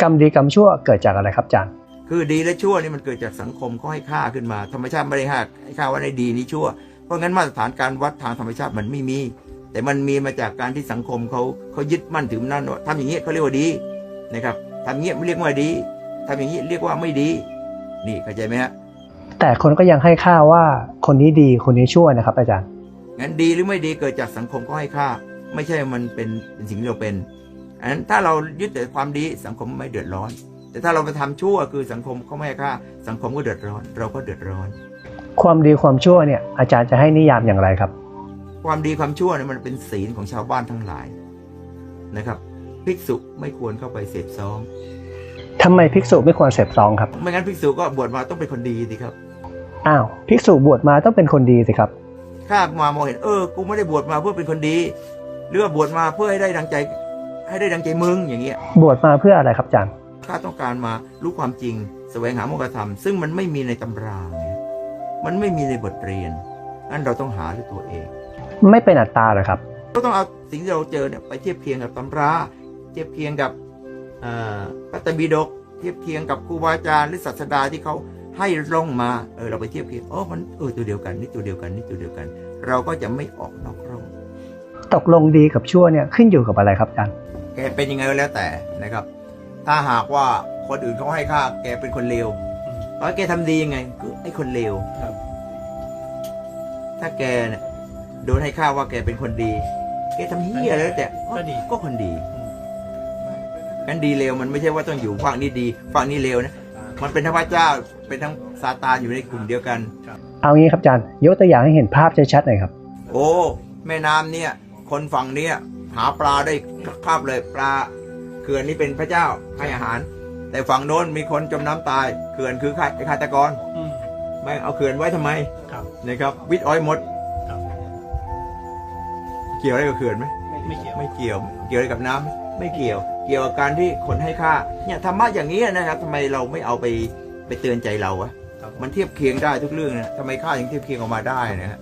กรรมดีกรรมชั่วเกิดจากอะไรครับอาจารย์ คือดีและชั่วนี่มันเกิดจากสังคมเขาให้ค่าขึ้นมา ธรรมชาติไม่ได้ให้ให้ค่าว่าในดีนี้ชั่ว เพราะงั้นมาตรฐานการวัดทางธรรมชาติมันไม่มี แต่มันมีมาจากการที่สังคมเขาเขายึดมั่นถือมั่นว่าทำอย่างนี้เขาเรียกว่าดีนะครับทำอย่างนี้ไม่เรียกว่าดีทำอย่างนี้เรียกว่าไม่ดี นี่เข้าใจไหมฮะแต่คนก็ยังให้ค่าว่าคนนี้ดีคนนี้ชั่วนะครับ อาจารย์งั้นดีหรือไม่ดีเกิดจากสังคมเขาให้ค่า ไม่ใช่มันเป็นเป็นสิ่งที่เราเป็น อันนั้นถ้าเรายึดแต่ความดีสังคมไม่เดือดร้อน แต่ถ้าเราไปทำชั่วคือสังคมเขาไม่ให้ค่าสังคมก็เดือดร้อน เราก็เดือดร้อน ความดีความชั่วเนี่ยอาจารย์จะให้นิยามอย่างไรครับ ความดีความชั่วเนี่ยมันเป็นศีลของชาวบ้านทั้งหลายนะครับภิกษุไม่ควรเข้าไปเสพซองทำไมภิกษุไม่ควรเสพซองครับ ไม่งั้นภิกษุก็บวชมาต้องเป็นคนดีสิครับ อ้าวภิกษุบวชมาต้องเป็นคนดีสิครับข้ามามองเห็นเออ กูไม่ได้บวชมาเพื่อเป็นคนดี หรือว่าบวชมาเพื่อให้ได้ดังใจ ให้ได้ดังใจมึงอย่างเงี้ยบวชมาเพื่ออะไรครับอาจารย์ข้าต้องการมารู้ความจริงแสวงหาโมกขธรรม ซึ่งมันไม่มีในตำราไงมันไม่มีในบทเรียนนั้นเราต้องหาด้วยตัวเอง ไม่เป็นอัตตาเหรอครับ ก็ต้องเอาสิ่งที่เราเจอเนี่ยไปเทียบเคียงกับตำรา เทียบเคียงกับเอ่อพระไตรปิฎกเทียบเคียงกับครูบาอาจารย์หรือศาสดาที่เขาให้ลงมาเออเราไปเทียบเคียงอ๋อมันเออตัวเดียวกันนี่ตัวเดียวกันนี่ตัวเดียวกัน เราก็จะไม่ออกนอกร่องตกลงดีกับชั่วเนี่ยขึ้นอยู่กับอะไรครับอาจารย์ แกเป็นยังไงก็แล้วแต่นะครับ ถ้าหากว่าคนอื่นเขาให้ค่า แกเป็นคนเลวเพราะแกทำดียังไงก็ไอ้คนเลวครับถ้าแกเนี่ยโดนให้ค่าว่าแกเป็นคนดี แกทำเหี้ยแล้วแต่ก็ดีก็คนดีอืมงั้นดีเลวมันไม่ใช่ว่าต้องอยู่ฝั่งนี้ดีฝั่งนี้เลวนะมันเป็นทั้งพระเจ้าเป็นทั้งซาตานอยู่ในกลุ่มเดียวกัน เอางี้ครับอาจารย์ยกตัวอย่างให้เห็นภาพชัดๆหน่อยครับ โอ้ แม่น้ำเนี่ย คนฝั่งเนี้ย หาปลาได้คาบเลยปลาเขื่อนนี้เป็นพระเจ้าให้อาหาร แต่ฝั่งโน้นมีคนจมน้ำตายเขื่อนคือฆาฆาตกรอืมไม่เอาเขื่อนไว้ทำไมครับนะครับ วิทย์อ้อยหมดครับเกี่ยวอะไรกับเขื่อนไหมไม่เกี่ยวไม่เกี่ยว เกี่ยวอะไรกับน้ำไหมไม่เกี่ยว เกี่ยวกับการที่คนให้ค่าเนี่ยธรรมะอย่างนี้นะครับทำไมเราไม่เอาไปไปเตือนใจเราอะครับมันเทียบเคียงได้ทุกเรื่องนะทำไมค่าถึงเทียบเคียงออกมาได้นะฮะ